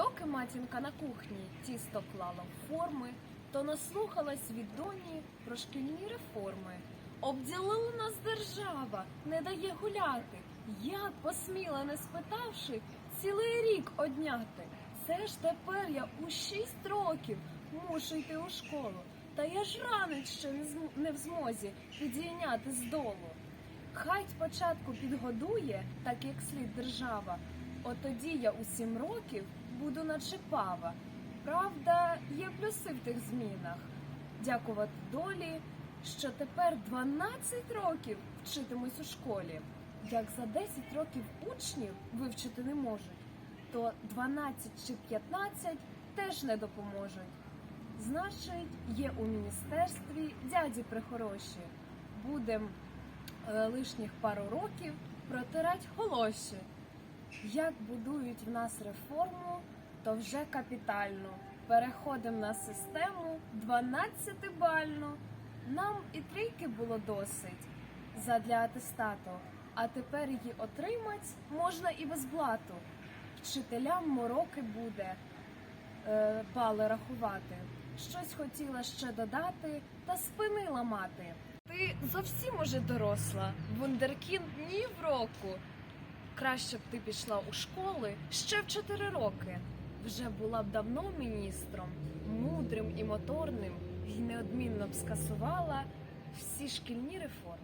Доки матінка на кухні тісто клала в форми, то наслухалась від доні про шкільні реформи. Обділила нас держава, не дає гуляти. Як посміла, не спитавши, цілий рік одняти. Це ж тепер я у шість років мушу йти у школу. Та я ж ранець ще не в змозі підійняти з долу. Хай спочатку підгодує, так як слід держава. От тоді я у сім років буду наче пава. Правда, є плюси в тих змінах. Дякувати долі, що тепер 12 років вчитимусь у школі. Як за 10 років учнів вивчити не можуть, то 12 чи 15 теж не допоможуть. Значить, є у міністерстві дяді прихороші. Будем е, лишніх пару років протирать холоші. Як будують в нас реформу, то вже капітально. Переходимо на систему 12-бальну. Нам і трійки було досить задля атестату, а тепер її отримать можна і без блату. Вчителям мороки буде е, бали рахувати. Щось хотіла ще додати, та спинила мати. Ти зовсім уже доросла, вундеркінд ні в року. Краще б ти пішла у школи ще в чотири роки. Вже була б давно міністром, мудрим і моторним, і неодмінно б скасувала всі шкільні реформи.